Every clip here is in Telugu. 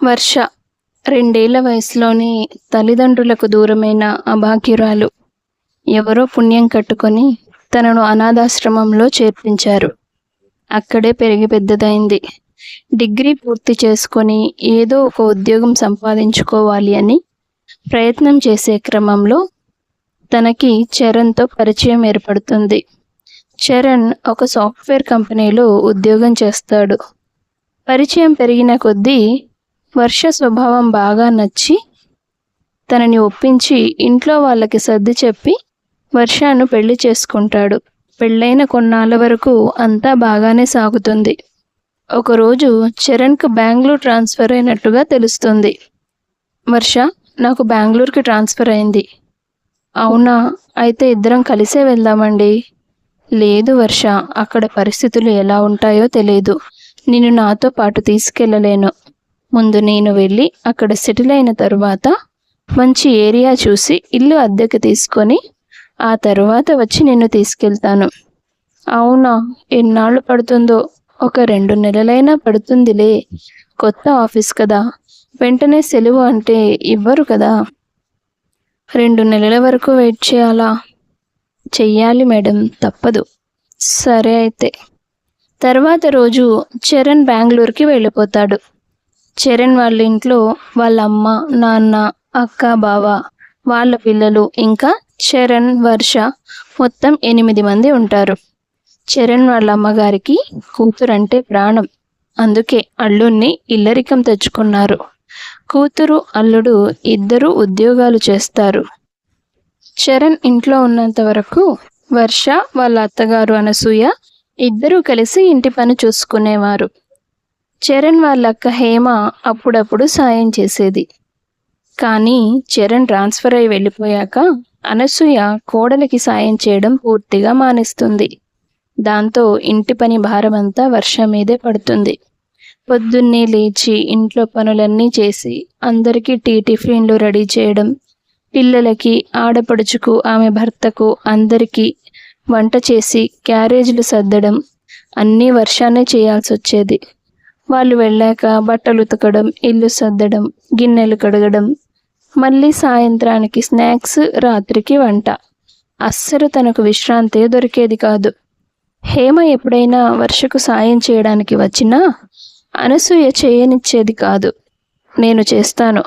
వర్ష. రెండేళ్ళ వయసులోనే తల్లిదండ్రులకు దూరమైన అభాగ్యురాలు ఎవరో పుణ్యం కట్టుకొని తనను అనాథాశ్రమంలో చేర్పించారు. అక్కడే పెరిగి పెద్దదైంది. డిగ్రీ పూర్తి చేసుకొని ఏదో ఒక ఉద్యోగం సంపాదించుకోవాలి అని ప్రయత్నం చేసే క్రమంలో తనకి చరణ్తో పరిచయం ఏర్పడుతుంది. చరణ్ ఒక సాఫ్ట్వేర్ కంపెనీలో ఉద్యోగం చేస్తాడు. పరిచయం పెరిగిన కొద్దీ వర్ష స్వభావం బాగా నచ్చి తనని ఒప్పించి ఇంట్లో వాళ్ళకి సర్ది చెప్పి వర్షాను పెళ్ళి చేసుకుంటాడు. పెళ్ళైన కొన్నాళ్ళ వరకు అంతా బాగానే సాగుతుంది. ఒకరోజు చరణ్కు బెంగళూరు ట్రాన్స్ఫర్ అయినట్టుగా తెలుస్తుంది. వర్ష నాకు బెంగళూరుకి ట్రాన్స్ఫర్ అయింది. అవునా? అయితే ఇద్దరం కలిసే వెళ్దామండి. లేదు వర్ష అక్కడ పరిస్థితులు ఎలా ఉంటాయో తెలియదు నేను నాతో పాటు తీసుకెళ్ళలేను ముందు నేను వెళ్ళి అక్కడ సెటిల్ అయిన తరువాత మంచి ఏరియా చూసి ఇల్లు అద్దెకు తీసుకొని ఆ తరువాత వచ్చి నిన్ను తీసుకెళ్తాను. అవునా? ఎన్నాళ్ళు పడుతుందో? ఒక రెండు నెలలైనా పడుతుందిలే. కొత్త ఆఫీస్ కదా. వెంటనే సెలవు అంటే ఇవ్వరు కదా. రెండు నెలల వరకు వెయిట్ చేయాలా? చెయ్యాలి మేడం తప్పదు. సరే అయితే. తర్వాత రోజు చరణ్ బెంగళూరుకి వెళ్ళిపోతాడు. చరణ్ వాళ్ళ ఇంట్లో వాళ్ళ అమ్మ నాన్న అక్క బావ వాళ్ళ పిల్లలు ఇంకా చరణ్ వర్ష మొత్తం ఎనిమిది మంది ఉంటారు. చరణ్ వాళ్ళ అమ్మగారికి కూతురంటే ప్రాణం. అందుకే అల్లుణ్ణి ఇల్లరికం తెచ్చుకున్నారు. కూతురు అల్లుడు ఇద్దరు ఉద్యోగాలు చేస్తారు. చరణ్ ఇంట్లో ఉన్నంత వరకు వర్ష వాళ్ళ అత్తగారు అనసూయ ఇద్దరూ కలిసి ఇంటి పని చూసుకునేవారు. చరణ్ వాళ్ళక్క హేమ అప్పుడప్పుడు సాయం చేసేది. కానీ చరణ్ ట్రాన్స్ఫర్ అయి వెళ్ళిపోయాక అనసూయ కోడలికి సాయం చేయడం పూర్తిగా మానేస్తుంది. దాంతో ఇంటి పని భారమంతా వర్షం మీదే పడుతుంది. పొద్దున్నే లేచి ఇంట్లో పనులన్నీ చేసి అందరికీ టీ టిఫిన్లు రెడీ చేయడం పిల్లలకి ఆడపడుచుకు ఆమె భర్తకు అందరికీ వంట చేసి క్యారేజీలు సర్దడం అన్నీ వర్షాన్నే చేయాల్సి వచ్చేది వాళ్ళు వెళ్ళాక బట్టలు ఉతకడం ఇల్లు సర్దడం గిన్నెలు కడగడం మళ్ళీ సాయంత్రానికి స్నాక్స్ రాత్రికి వంట. అస్సలు తనకు విశ్రాంతి దొరికేది కాదు. హేమ ఎప్పుడైనా వర్షకు సాయం చేయడానికి వచ్చినా అనసూయ చేయనిచ్చేది కాదు. నేను చేస్తాను.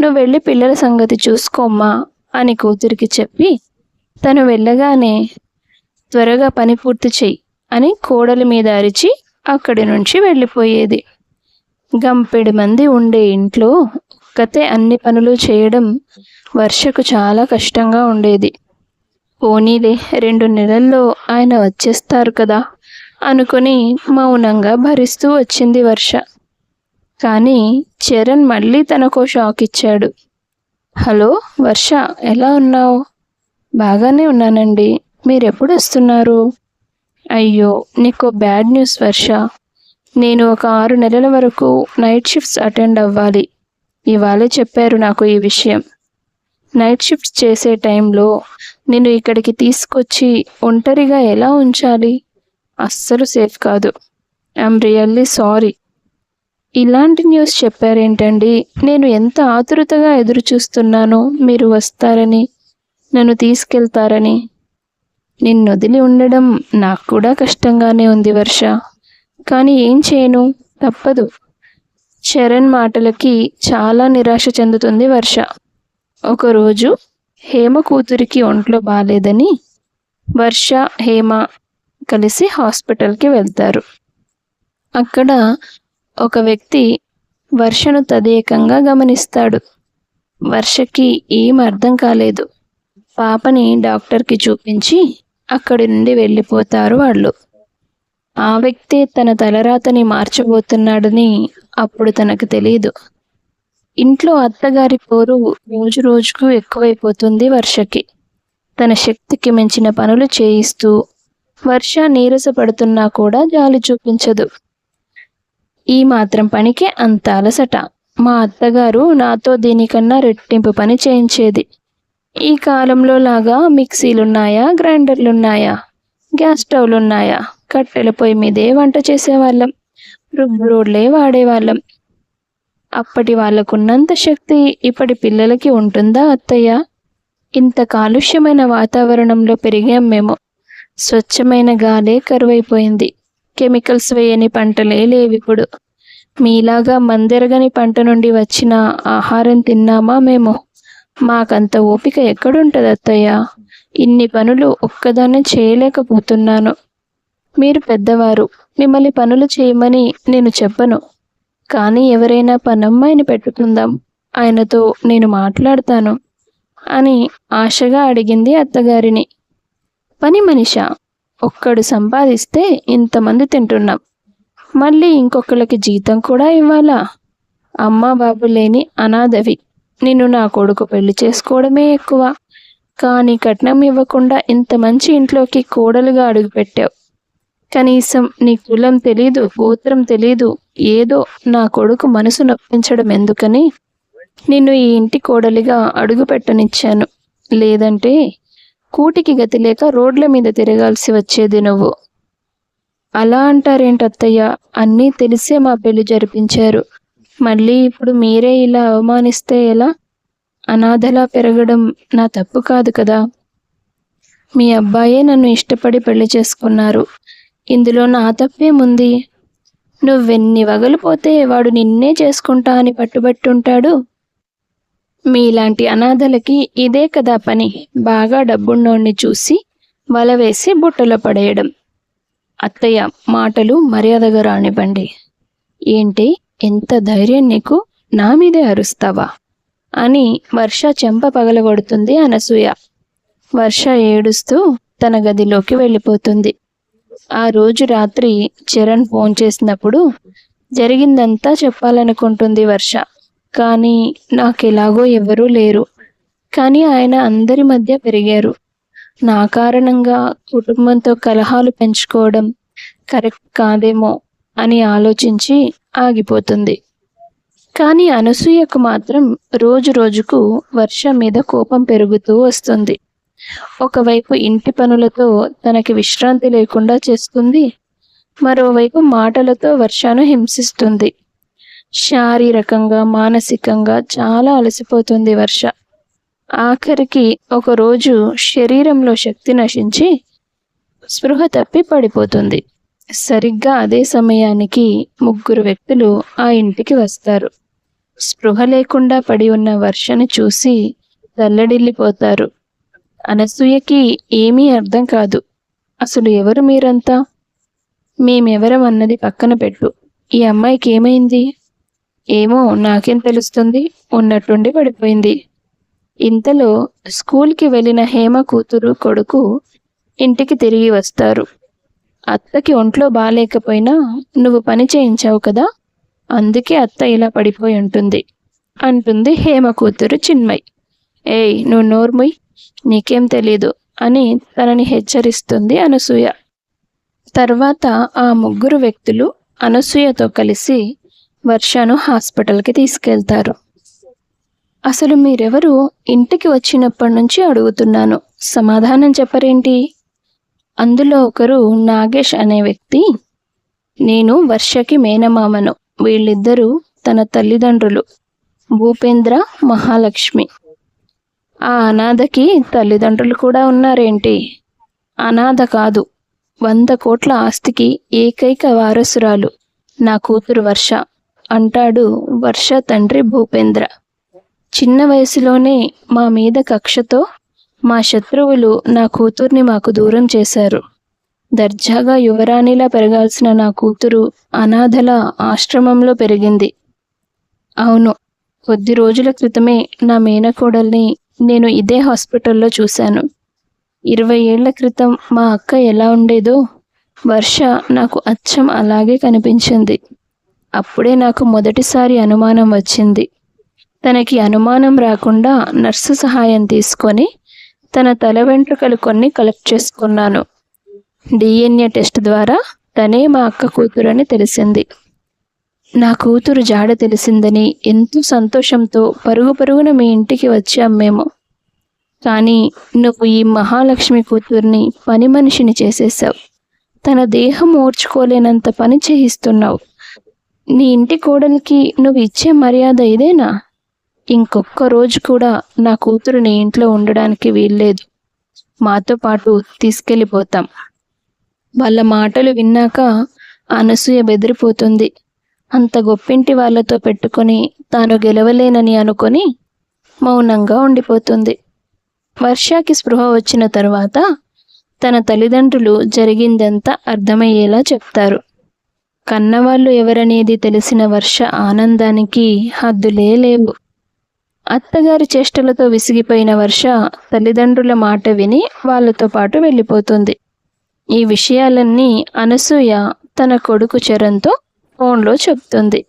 నువ్వు వెళ్ళి పిల్లల సంగతి చూసుకోమ్మా అని కూతురికి చెప్పి తను వెళ్ళగానే త్వరగా పని పూర్తి చెయ్యి అని కోడలి మీద అరిచి అక్కడి నుంచి వెళ్ళిపోయేది. గంపెడి మంది ఉండే ఇంట్లో ఒక్కతే అన్ని పనులు చేయడం వర్షకు చాలా కష్టంగా ఉండేది. పోనీలే రెండు నెలల్లో ఆయన వచ్చేస్తారు కదా అనుకుని మౌనంగా భరిస్తూ వచ్చింది వర్ష. కానీ చరణ్ మళ్ళీ తనకో షాక్ ఇచ్చాడు. హలో వర్ష ఎలా ఉన్నావు? బాగానే ఉన్నానండి. మీరెప్పుడు వస్తున్నారు? అయ్యో నీకు బ్యాడ్ న్యూస్ వర్ష. నేను ఒక ఆరు నెలల వరకు నైట్ షిఫ్ట్స్ అటెండ్ అవ్వాలి. ఇవాళే చెప్పారు నాకు ఈ విషయం. నైట్ షిఫ్ట్స్ చేసే టైంలో నేను ఇక్కడికి తీసుకొచ్చి ఒంటరిగా ఎలా ఉంచాలి? అస్సలు సేఫ్ కాదు. ఐఎమ్ రియల్లీ సారీ ఇలాంటి న్యూస్ చెప్పారేంటండి? నేను ఎంత ఆతురతగా ఎదురు చూస్తున్నానో మీరు వస్తారని నన్ను తీసుకెళ్తారని. నిన్ను వదిలి ఉండడం నాకు కూడా కష్టంగానే ఉంది వర్ష. కానీ ఏం చేయను? తప్పదు. చరణ్ మాటలకి చాలా నిరాశ చెందుతుంది వర్ష. ఒకరోజు హేమ కూతురికి ఒంట్లో బాగాలేదని వర్ష హేమ కలిసి హాస్పిటల్కి వెళ్తారు. అక్కడ ఒక వ్యక్తి వర్షను తదేకంగా గమనిస్తాడు. వర్షకి ఏం అర్థం కాలేదు. పాపని డాక్టర్కి చూపించి అక్కడి నుండి వెళ్ళిపోతారు వాళ్ళు. ఆ వ్యక్తి తన తలరాతని మార్చబోతున్నాడని అప్పుడు తనకు తెలియదు ఇంట్లో అత్తగారి పోరు రోజు రోజుకు ఎక్కువైపోతుంది వర్షకి. తన శక్తికి మించిన పనులు చేయిస్తూ వర్ష నీరసపడుతున్నా కూడా జాలి చూపించదు. ఈ మాత్రం పనికి అంత అలసట మా అత్తగారు నాతో దీనికన్నా రెట్టింపు పని చేయించేది. ఈ కాలంలో లాగా మిక్సీలు ఉన్నాయా గ్రైండర్లు ఉన్నాయా గ్యాస్ స్టవ్లు ఉన్నాయా కట్టెల పొయ్యి మీదే వంట చేసేవాళ్ళం రుబ్బురోడ్లే వాడేవాళ్ళం. అప్పటి వాళ్ళకున్నంత శక్తి ఇప్పటి పిల్లలకి ఉంటుందా అత్తయ్య? ఇంత కాలుష్యమైన వాతావరణంలో పెరిగాం మేము. స్వచ్ఛమైన గాలే కరువైపోయింది. కెమికల్స్ వేయని పంటలే లేవిప్పుడు మీలాగా మందెరగని పంట నుండి వచ్చిన ఆహారం తిన్నామా మేము? మాకంత ఓపిక ఎక్కడుంటుంది అత్తయ్య? ఇన్ని పనులు ఒక్కదాన్నే చేయలేకపోతున్నాను. మీరు పెద్దవారు మిమ్మల్ని పనులు చేయమని నేను చెప్పను. కానీ ఎవరైనా పనమ్మాయిని పెట్టుకుందాం ఆయనతో నేను మాట్లాడతాను అని ఆశగా అడిగింది అత్తగారిని. పని మనిష ఒక్కడు సంపాదిస్తే ఇంతమంది తింటున్నాం. మళ్ళీ ఇంకొకళ్ళకి జీతం కూడా ఇవ్వాలా? అమ్మా బాబు లేని అనాథవి. నిన్ను నా కొడుకు పెళ్ళి చేసుకోవడమే ఎక్కువ. కానీ కట్నం ఇవ్వకుండా ఇంత మంచి ఇంట్లోకి కోడలుగా అడుగుపెట్టావు కనీసం నీ కులం తెలీదు గోత్రం తెలీదు ఏదో నా కొడుకు మనసు నొప్పించడం ఎందుకని నిన్ను ఈ ఇంటి కోడలిగా అడుగుపెట్టనిచ్చాను లేదంటే కూటికి గతి లేక రోడ్ల మీద తిరగాల్సి వచ్చేది నువ్వు. అలా అంటారేంటత్తయ్య? అన్నీ తెలిసే మా పెళ్ళి జరిపించారు. మళ్ళీ ఇప్పుడు మీరే ఇలా అవమానిస్తే ఎలా? అనాథలా పెరగడం నా తప్పు కాదు కదా. మీ అబ్బాయే నన్ను ఇష్టపడి పెళ్ళి చేసుకున్నారు. ఇందులో నా తప్పేముంది? నువ్వెన్ని వగలిపోతే వాడు నిన్నే చేసుకుంటా అని పట్టుబట్టుంటాడు? మీలాంటి అనాథలకి ఇదే కదా పని. బాగా డబ్బున్నోణ్ణి చూసి వల వేసి బుట్టలో పడేయడం. అత్తయ్య మాటలు మర్యాదగా రానివ్వండి. ఏంటి? ఎంత ధైర్యం నీకు? నా మీదే అరుస్తావా? అని వర్ష చెంప పగలగొడుతుంది అనసూయ. వర్ష ఏడుస్తూ తన గదిలోకి వెళ్ళిపోతుంది. ఆ రోజు రాత్రి చరణ్ ఫోన్ చేసినప్పుడు జరిగిందంతా చెప్పాలనుకుంటుంది వర్ష. కానీ నాకెలాగో ఎవరూ లేరు. కానీ ఆయన అందరి మధ్య పెరిగారు. నా కారణంగా కుటుంబంతో కలహాలు పెంచుకోవడం కరెక్ట్ కాదేమో అని ఆలోచించి ఆగిపోతుంది. కానీ అనసూయకు మాత్రం రోజు రోజుకు వర్షం మీద కోపం పెరుగుతూ వస్తుంది. ఒకవైపు ఇంటి పనులతో తనకి విశ్రాంతి లేకుండా చేస్తుంది మరోవైపు మాటలతో వర్షాను హింసిస్తుంది. శారీరకంగా మానసికంగా చాలా అలసిపోతుంది వర్ష. ఆఖరికి ఒకరోజు శరీరంలో శక్తి నశించి స్పృహ తప్పి పడిపోతుంది. సరిగ్గా అదే సమయానికి ముగ్గురు వ్యక్తులు ఆ ఇంటికి వస్తారు. స్పృహ లేకుండా పడి ఉన్న వర్షను చూసి తల్లడిల్లిపోతారు. అనసూయకి ఏమీ అర్థం కాదు. అసలు ఎవరు మీరంతా? మేమెవరం అన్నది పక్కన పెట్టు. ఈ అమ్మాయికి ఏమైంది? ఏమో నాకేం తెలుస్తుంది. ఉన్నట్టుండి పడిపోయింది. ఇంతలో స్కూల్కి వెళ్ళిన హేమ కూతురు కొడుకు ఇంటికి తిరిగి వస్తారు. అత్తకి ఒంట్లో బాగాలేకపోయినా నువ్వు పని చేయించావు కదా? అందుకే అత్త ఇలా పడిపోయి ఉంటుంది. అంటుంది హేమ కూతురు చిన్మయ్. ఏయ్ నువ్వు నోర్ముయ్ నీకేం తెలీదు అని తనని హెచ్చరిస్తుంది అనసూయ. తర్వాత ఆ ముగ్గురు వ్యక్తులు అనసూయతో కలిసి వర్షను హాస్పిటల్కి తీసుకెళ్తారు. అసలు మీరెవరు? ఇంటికి వచ్చినప్పటి నుంచి అడుగుతున్నాను. సమాధానం చెప్పరేంటి? అందులో ఒకరు నాగేష్ అనే వ్యక్తి. నేను వర్షకి మేనమామను. వీళ్ళిద్దరూ తన తల్లిదండ్రులు. భూపేంద్ర మహాలక్ష్మి. ఆ అనాథకి తల్లిదండ్రులు కూడా ఉన్నారేంటి? అనాథ కాదు. వంద కోట్ల ఆస్తికి ఏకైక వారసురాలు. నా కూతురు వర్ష. అంటాడు వర్ష తండ్రి భూపేంద్ర. చిన్న వయసులోనే మా మీద కక్షతో మా శత్రువులు నా కూతుర్ని మాకు దూరం చేశారు. దర్జాగా యువరాణిలా పెరగాల్సిన నా కూతురు అనాథల ఆశ్రమంలో పెరిగింది. అవును కొద్ది రోజుల క్రితమే నా మేనకోడల్ని నేను ఇదే హాస్పిటల్లో చూశాను. ఇరవై ఏళ్ళ క్రితం మా అక్క ఎలా ఉండేదో వర్ష నాకు అచ్చం అలాగే కనిపించింది. అప్పుడే నాకు మొదటిసారి అనుమానం వచ్చింది. తనకి అనుమానం రాకుండా నర్సు సహాయం తీసుకొని తన తల వెంట్రుకలు కొన్ని కలెక్ట్ చేసుకున్నాను. డిఎన్ఏ టెస్ట్ ద్వారా తనే మా అక్క కూతురని తెలిసింది. నా కూతురు జాడ తెలిసిందని ఎంతో సంతోషంతో పరుగు పరుగున మీ ఇంటికి వచ్చాం మేము. కానీ నువ్వు ఈ మహాలక్ష్మి కూతుర్ని పని మనిషిని చేసేసావు తన దేహం ఓర్చుకోలేనంత పని చేయిస్తున్నావు. నీ ఇంటి కోడలికి నువ్వు ఇచ్చే మర్యాద ఇదేనా? ఇంకొక్క రోజు కూడా నా కూతురుని ఇంట్లో ఉండడానికి వీల్లేదు. మాతో పాటు తీసుకెళ్ళిపోతాం. వాళ్ళ మాటలు విన్నాక అనసూయ బెదిరిపోతుంది. అంత గొప్పింటి వాళ్ళతో పెట్టుకొని తాను గెలవలేనని అనుకొని మౌనంగా ఉండిపోతుంది. వర్షాకి స్పృహ వచ్చిన తర్వాత తన తల్లిదండ్రులు జరిగిందంతా అర్థమయ్యేలా చెప్తారు. కన్నవాళ్ళు ఎవరనేది తెలిసిన వర్ష ఆనందానికి హద్దులే లేవు. అత్తగారి చేష్టలతో విసిగిపోయిన వర్ష తల్లిదండ్రుల మాట విని వాళ్ళతో పాటు వెళ్ళిపోతుంది. ఈ విషయాలన్నీ అనసూయ తన కొడుకు చరణ్తో ఫోన్లో చెప్తుంది.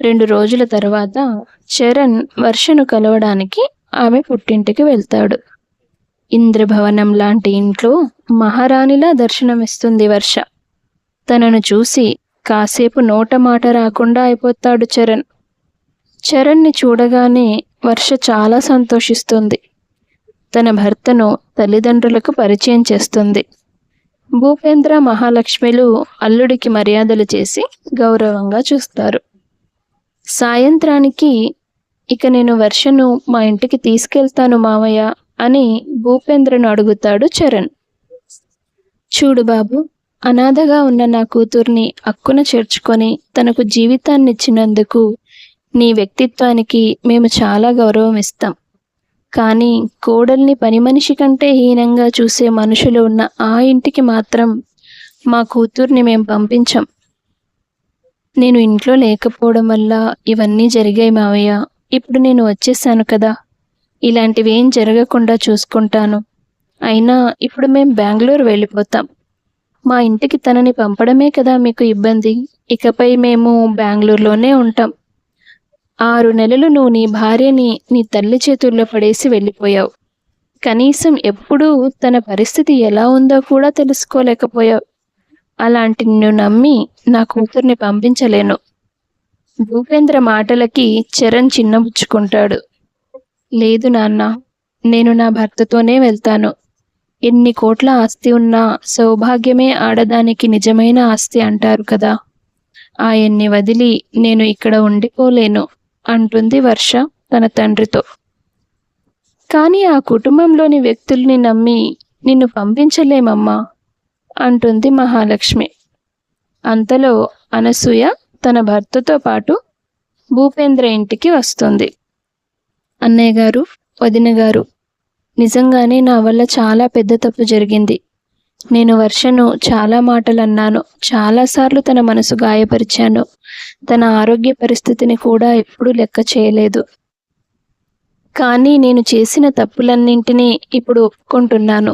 రెండు రోజుల తర్వాత చరణ్ వర్షను కలవడానికి ఆమె పుట్టింటికి వెళ్తాడు. ఇంద్రభవనం లాంటి ఇంట్లో మహారాణిలా దర్శనమిస్తుంది వర్ష. తనను చూసి కాసేపు నోట మాట రాకుండా అయిపోతాడు చరణ్. చరణ్ని చూడగానే వర్ష చాలా సంతోషిస్తుంది. తన భర్తను తల్లిదండ్రులకు పరిచయం చేస్తుంది. భూపేంద్ర మహాలక్ష్మిలు అల్లుడికి మర్యాదలు చేసి గౌరవంగా చూస్తారు. సాయంత్రానికి ఇక నేను వర్షను మా ఇంటికి తీసుకెళ్తాను మావయ్య అని భూపేంద్రను అడుగుతాడు చరణ్. చూడు బాబు అనాథగా ఉన్న నా కూతుర్ని అక్కున చేర్చుకొని తనకు జీవితాన్నిచ్చినందుకు నీ వ్యక్తిత్వానికి మేము చాలా గౌరవం ఇస్తాం కానీ కోడల్ని పని మనిషి కంటే హీనంగా చూసే మనుషులు ఉన్న ఆ ఇంటికి మాత్రం మా కూతుర్ని మేము పంపించాం. నేను ఇంట్లో లేకపోవడం వల్ల ఇవన్నీ జరిగాయి మావయ్య. ఇప్పుడు నేను వచ్చేసాను కదా. ఇలాంటివి ఏం జరగకుండా చూసుకుంటాను. అయినా ఇప్పుడు మేము బెంగళూరు వెళ్ళిపోతాం. మా ఇంటికి తనని పంపడమే కదా మీకు ఇబ్బంది. ఇకపై మేము బెంగళూరులోనే ఉంటాం. ఆరు నెలలు నువ్వు నీ భార్యని నీ తల్లి చేతుల్లో పడేసి వెళ్ళిపోయావు. కనీసం ఎప్పుడూ తన పరిస్థితి ఎలా ఉందో కూడా తెలుసుకోలేకపోయావు. అలాంటి నిన్ను నమ్మి నా కూతుర్ని పంపించలేను. భూపేంద్ర మాటలకి చరణ్ చిన్నబుచ్చుకుంటాడు. లేదు నాన్న నేను నా భర్తతోనే వెళ్తాను. ఎన్ని కోట్ల ఆస్తి ఉన్నా సౌభాగ్యమే ఆడదానికి నిజమైన ఆస్తి అంటారు కదా. ఆయన్ని వదిలి నేను ఇక్కడ ఉండిపోలేను. అంటుంది వర్ష తన తండ్రితో. కానీ ఆ కుటుంబంలోని వ్యక్తుల్ని నమ్మి నిన్ను పంపించలేమమ్మా అంటుంది మహాలక్ష్మి. అంతలో అనసూయ తన భర్తతో పాటు భూపేంద్ర ఇంటికి వస్తుంది. అన్నయ్య గారు వదిన గారు నిజంగానే నా వల్ల చాలా పెద్ద తప్పు జరిగింది. నేను వర్షను చాలా మాటలు అన్నాను చాలాసార్లు తన మనసు గాయపరిచాను. తన ఆరోగ్య పరిస్థితిని కూడా ఎప్పుడూ లెక్క చేయలేదు. కానీ నేను చేసిన తప్పులన్నింటినీ ఇప్పుడు ఒప్పుకుంటున్నాను.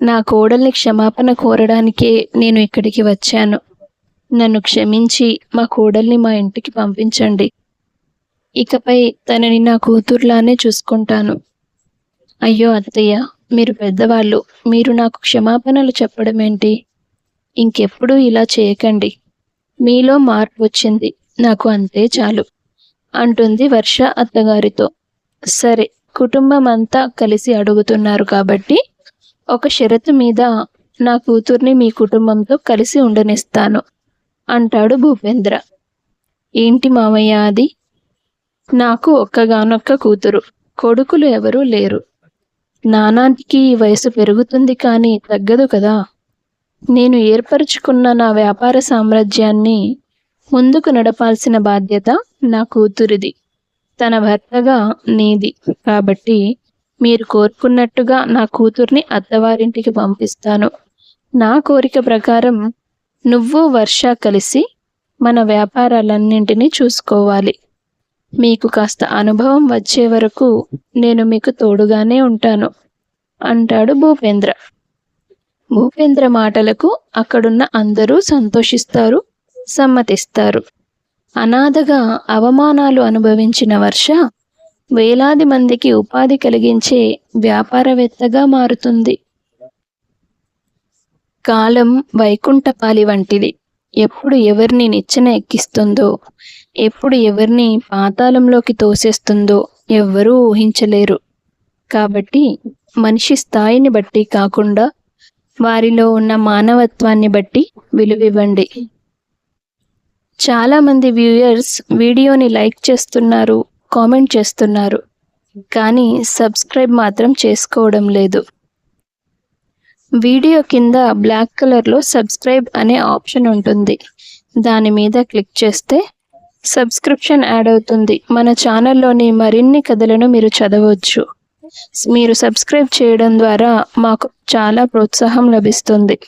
నా కోడల్ని క్షమాపణ కోరడానికే నేను ఇక్కడికి వచ్చాను. నన్ను క్షమించి మా కోడల్ని మా ఇంటికి పంపించండి. ఇకపై తనని నా కూతుర్లానే చూసుకుంటాను. అయ్యో అత్తయ్య! మీరు పెద్దవాళ్ళు మీరు నాకు క్షమాపణలు చెప్పడం ఏంటి? ఇంకెప్పుడు ఇలా చేయకండి. మీలో మార్పు వచ్చింది. నాకు అంతే చాలు అంటుంది వర్ష అత్తగారితో. సరే కుటుంబం అంతా కలిసి అడుగుతున్నారు కాబట్టి ఒక షరతు మీద నా కూతుర్ని మీ కుటుంబంతో కలిసి ఉండనిస్తాను అంటాడు భూపేంద్ర. ఏంటి మామయ్య అది? నాకు ఒక్కగానొక్క కూతురు కొడుకులు ఎవరూ లేరు. నానానికి వయసు పెరుగుతుంది కానీ తగ్గదు కదా. నేను ఏర్పరచుకున్న నా వ్యాపార సామ్రాజ్యాన్ని ముందుకు నడపాల్సిన బాధ్యత నా కూతురిది. తన భర్తగా నీది. కాబట్టి మీరు కోరుకున్నట్టుగా నా కూతుర్ని అత్తవారింటికి పంపిస్తాను. నా కోరిక ప్రకారం నువ్వు వర్ష కలిసి మన వ్యాపారాలన్నింటినీ చూసుకోవాలి. మీకు కాస్త అనుభవం వచ్చే వరకు నేను మీకు తోడుగానే ఉంటాను అంటాడు భూపేంద్ర. భూపేంద్ర మాటలకు అక్కడున్న అందరూ సంతోషిస్తారు సమ్మతిస్తారు. అనాథగా అవమానాలు అనుభవించిన వర్ష వేలాది మందికి ఉపాధి కలిగించే వ్యాపారవేత్తగా మారుతుంది. కాలం వైకుంఠపాలి వంటిది. ఎప్పుడు ఎవరిని నిచ్చెన ఎక్కిస్తుందో ఎప్పుడు ఎవరిని పాతాళంలోకి తోసేస్తుందో ఎవ్వరూ ఊహించలేరు. కాబట్టి మనిషి స్థాయిని బట్టి కాకుండా వారిలో ఉన్న మానవత్వాన్ని బట్టి విలువివ్వండి. చాలామంది వ్యూయర్స్ వీడియోని లైక్ చేస్తున్నారు కామెంట్ చేస్తున్నారు కానీ సబ్స్క్రైబ్ మాత్రం చేసుకోవడం లేదు. వీడియో కింద బ్లాక్ కలర్లో సబ్స్క్రైబ్ అనే ఆప్షన్ ఉంటుంది. దాని మీద క్లిక్ చేస్తే సబ్స్క్రిప్షన్ యాడ్ అవుతుంది. మన ఛానల్లోని మరిన్ని కథలను మీరు చదవచ్చు. మీరు సబ్స్క్రైబ్ చేయడం ద్వారా మాకు చాలా ప్రోత్సాహం లభిస్తుంది.